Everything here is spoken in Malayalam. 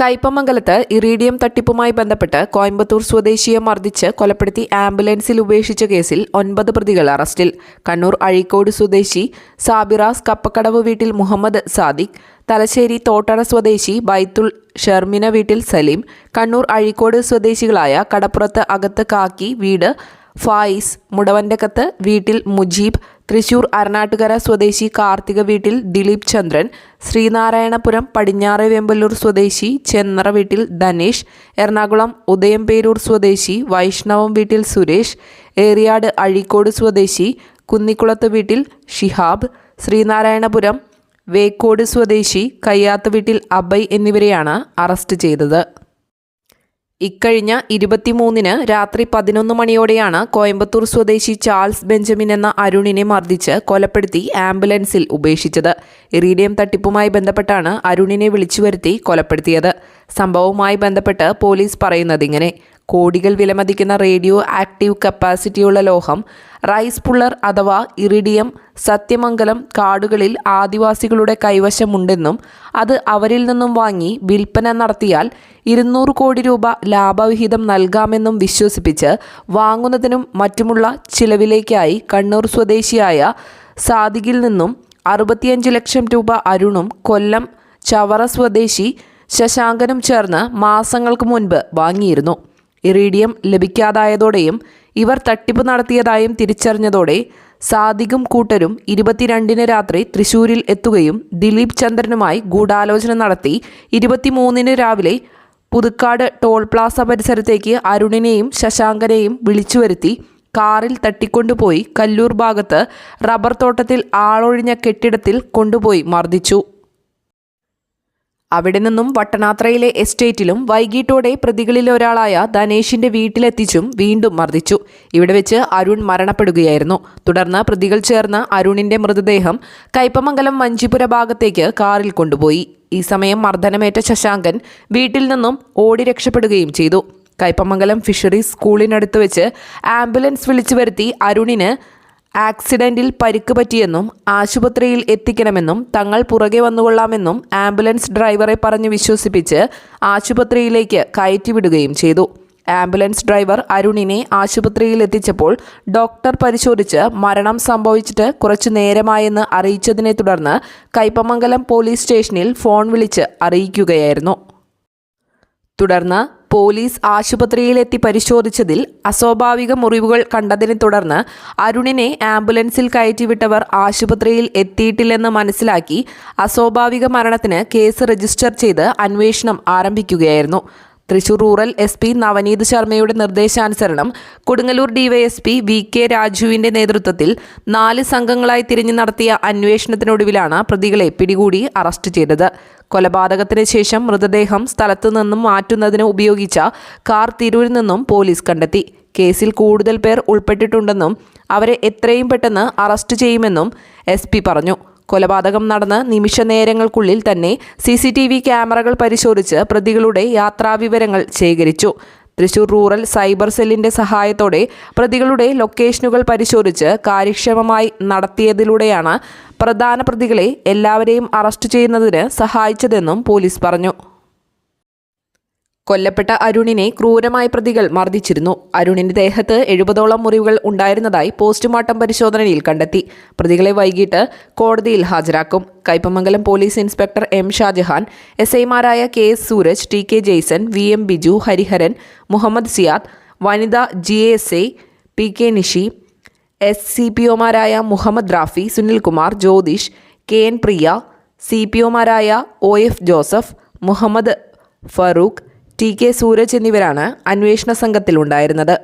കയ്പമംഗലത്ത് ഇറീഡിയം തട്ടിപ്പുമായി ബന്ധപ്പെട്ട് കോയമ്പത്തൂർ സ്വദേശിയെ മർദ്ദിച്ച് കൊലപ്പെടുത്തി ആംബുലൻസിൽ ഉപേക്ഷിച്ച കേസിൽ ഒൻപത് പ്രതികൾ അറസ്റ്റിൽ. കണ്ണൂർ അഴീക്കോട് സ്വദേശി സാബിറാസ് കപ്പക്കടവ് വീട്ടിൽ മുഹമ്മദ് സാദിഖ് തലശ്ശേരി തോട്ടട സ്വദേശി ബൈത്തുൽ ഷെർമിന വീട്ടിൽ സലീം കണ്ണൂർ അഴീക്കോട് സ്വദേശികളായ കടപ്പുറത്ത് അകത്ത് കാക്കി വീട് ഫായിസ് മുടവന്റെക്കത്ത് വീട്ടിൽ മുജീബ് തൃശൂർ അരണാട്ടുകര സ്വദേശി കാർത്തിക വീട്ടിൽ ദിലീപ് ചന്ദ്രൻ ശ്രീനാരായണപുരം പടിഞ്ഞാറെ വെമ്പല്ലൂർ സ്വദേശി ചെന്നറ വീട്ടിൽ ധനേഷ് എറണാകുളം ഉദയംപേരൂർ സ്വദേശി വൈഷ്ണവം വീട്ടിൽ സുരേഷ് ഏറിയാട് അഴീക്കോട് സ്വദേശി കുന്നിക്കുളത്ത് വീട്ടിൽ ഷിഹാബ് ശ്രീനാരായണപുരം വേക്കോട് സ്വദേശി കയ്യാത്ത് വീട്ടിൽ അബൈ എന്നിവരെയാണ് അറസ്റ്റ് ചെയ്തത്. ഇക്കഴിഞ്ഞ ഇരുപത്തിമൂന്നിന് രാത്രി പതിനൊന്ന് മണിയോടെയാണ് കോയമ്പത്തൂർ സ്വദേശി ചാൾസ് ബെഞ്ചമിൻ എന്ന അരുണിനെ മർദ്ദിച്ച് കൊലപ്പെടുത്തി ആംബുലൻസിൽ ഉപേക്ഷിച്ചത്. ഇറീഡിയം തട്ടിപ്പുമായി ബന്ധപ്പെട്ടാണ് അരുണിനെ വിളിച്ചുവരുത്തി കൊലപ്പെടുത്തിയത്. സംഭവവുമായി ബന്ധപ്പെട്ട് പോലീസ് പറയുന്നത് ഇങ്ങനെ. കോടികൾ വിലമതിക്കുന്ന റേഡിയോ ആക്റ്റീവ് കപ്പാസിറ്റിയുള്ള ലോഹം റൈസ് പുള്ളർ അഥവാ ഇറിഡിയം സത്യമംഗലം കാടുകളിൽ ആദിവാസികളുടെ കൈവശമുണ്ടെന്നും അത് അവരിൽ നിന്നും വാങ്ങി വിൽപ്പന നടത്തിയാൽ ഇരുന്നൂറ് കോടി രൂപ ലാഭവിഹിതം നൽകാമെന്നും വിശ്വസിപ്പിച്ച് വാങ്ങുന്നതിനും മറ്റുമുള്ള ചിലവിലേക്കായി കണ്ണൂർ സ്വദേശിയായ സാദിഖിൽ നിന്നും അറുപത്തിയഞ്ച് ലക്ഷം രൂപ അരുണും കൊല്ലം ചവറ സ്വദേശി ശശാങ്കനും ചേർന്ന് മാസങ്ങൾക്ക് മുൻപ് വാങ്ങിയിരുന്നു. ഇറീഡിയം ലഭിക്കാതായതോടെയും ഇവർ തട്ടിപ്പ് നടത്തിയതായും തിരിച്ചറിഞ്ഞതോടെ സാദിഖും കൂട്ടരും ഇരുപത്തിരണ്ടിന് രാത്രി തൃശൂരിൽ എത്തുകയും ദിലീപ് ചന്ദ്രനുമായി ഗൂഢാലോചന നടത്തി ഇരുപത്തിമൂന്നിന് രാവിലെ പുതുക്കാട് ടോൾ പ്ലാസ പരിസരത്തേക്ക് അരുണിനെയും ശശാങ്കനെയും വിളിച്ചുവരുത്തി കാറിൽ തട്ടിക്കൊണ്ടുപോയി കല്ലൂർ ഭാഗത്ത് റബ്ബർ തോട്ടത്തിൽ ആളൊഴിഞ്ഞ കെട്ടിടത്തിൽ കൊണ്ടുപോയി മർദ്ദിച്ചു. അവിടെ നിന്നും വട്ടനാത്രയിലെ എസ്റ്റേറ്റിലും വൈകിട്ടോടെ പ്രതികളിലൊരാളായ ധനേഷിന്റെ വീട്ടിലെത്തിച്ചും വീണ്ടും മർദ്ദിച്ചു. ഇവിടെ വെച്ച് അരുൺ മരണപ്പെടുകയായിരുന്നു. തുടർന്ന് പ്രതികൾ ചേർന്ന് അരുണിന്റെ മൃതദേഹം കൈപ്പമംഗലം വഞ്ചിപുര ഭാഗത്തേക്ക് കാറിൽ കൊണ്ടുപോയി. ഈ സമയം മർദ്ദനമേറ്റ ശശാങ്കൻ വീട്ടിൽ നിന്നും ഓടി രക്ഷപ്പെടുകയും ചെയ്തു. കൈപ്പമംഗലം ഫിഷറീസ് സ്കൂളിനടുത്ത് വെച്ച് ആംബുലൻസ് വിളിച്ചു വരുത്തി അരുണിന് ആക്സിഡന്റിൽ പരിക്ക് പറ്റിയെന്നും ആശുപത്രിയിൽ എത്തിക്കണമെന്നും തങ്ങൾ പുറകെ വന്നുകൊള്ളാമെന്നും ആംബുലൻസ് ഡ്രൈവറെ പറഞ്ഞു വിശ്വസിപ്പിച്ച് ആശുപത്രിയിലേക്ക് കയറ്റിവിടുകയും ചെയ്തു. ആംബുലൻസ് ഡ്രൈവർ അരുണിനെ ആശുപത്രിയിൽ എത്തിച്ചപ്പോൾ ഡോക്ടർ പരിശോധിച്ച് മരണം സംഭവിച്ചിട്ട് കുറച്ചു നേരമായെന്ന് അറിയിച്ചതിനെ തുടർന്ന് കൈപ്പമംഗലം പോലീസ് സ്റ്റേഷനിൽ ഫോൺ വിളിച്ച് അറിയിക്കുകയായിരുന്നു. തുടർന്ന് പോലീസ് ആശുപത്രിയിലെത്തി പരിശോധിച്ചതിൽ അസ്വാഭാവിക മുറിവുകൾ കണ്ടതിനെ തുടർന്ന് അരുണിനെ ആംബുലൻസിൽ കയറ്റിവിട്ടവർ ആശുപത്രിയിൽ എത്തിയിട്ടില്ലെന്ന് മനസ്സിലാക്കി അസ്വാഭാവിക മരണത്തിന് കേസ് രജിസ്റ്റർ ചെയ്ത് അന്വേഷണം ആരംഭിക്കുകയായിരുന്നു. Thrissur rural S P Navneet ശർമ്മയുടെ നിർദ്ദേശാനുസരണം കൊടുങ്ങല്ലൂർ ഡിവൈഎസ്പി വി കെ രാജുവിന്റെ നേതൃത്വത്തിൽ നാല് സംഘങ്ങളായി തിരിഞ്ഞു നടത്തിയ അന്വേഷണത്തിനൊടുവിലാണ് പ്രതികളെ പിടികൂടി അറസ്റ്റ് ചെയ്തത്. കൊലപാതകത്തിന് ശേഷം മൃതദേഹം സ്ഥലത്തു നിന്നും മാറ്റുന്നതിന് ഉപയോഗിച്ച കാർ തിരൂരിൽ നിന്നും പോലീസ് കണ്ടെത്തി. കേസിൽ കൂടുതൽ പേർ ഉൾപ്പെട്ടിട്ടുണ്ടെന്നും അവരെ എത്രയും പെട്ടെന്ന് അറസ്റ്റ് ചെയ്യുമെന്നും എസ് പറഞ്ഞു. കൊലപാതകം നടന്ന് നിമിഷ നേരങ്ങൾക്കുള്ളിൽ തന്നെ സി സി ടി വി ക്യാമറകൾ പരിശോധിച്ച് പ്രതികളുടെ യാത്രാവിവരങ്ങൾ ശേഖരിച്ചു. തൃശൂർ റൂറൽ സൈബർ സെല്ലിന്റെ സഹായത്തോടെ പ്രതികളുടെ ലൊക്കേഷനുകൾ പരിശോധിച്ച് കാര്യക്ഷമമായി നടത്തിയതിലൂടെയാണ് പ്രധാന പ്രതികളെ എല്ലാവരെയും അറസ്റ്റ് ചെയ്യുന്നതിന് സഹായിച്ചതെന്നും പോലീസ് പറഞ്ഞു. കൊല്ലപ്പെട്ട അരുണിനെ ക്രൂരമായ പ്രതികൾ മർദ്ദിച്ചിരുന്നു. അരുണിന്റെ ദേഹത്ത് എഴുപതോളം മുറിവുകൾ ഉണ്ടായിരുന്നതായി പോസ്റ്റ്മോർട്ടം പരിശോധനയിൽ കണ്ടെത്തി. പ്രതികളെ വൈകിട്ട് കോടതിയിൽ ഹാജരാക്കും. Kaipamangalam police inspector M Shajahan S ഐമാരായ K S Sooraj T K Jaison V M Biju Hariharan Muhammad Siyad Vanitha G S A P K Nishi S C P ഒമാരായ Muhammad Rafi Sunilkumar Jyothish K N Priya C P ഒമാരായ O F Joseph Muhammad Farooq T K Sooraj എന്നിവരാണ് അന്വേഷണ സംഘത്തിലുണ്ടായിരുന്നത്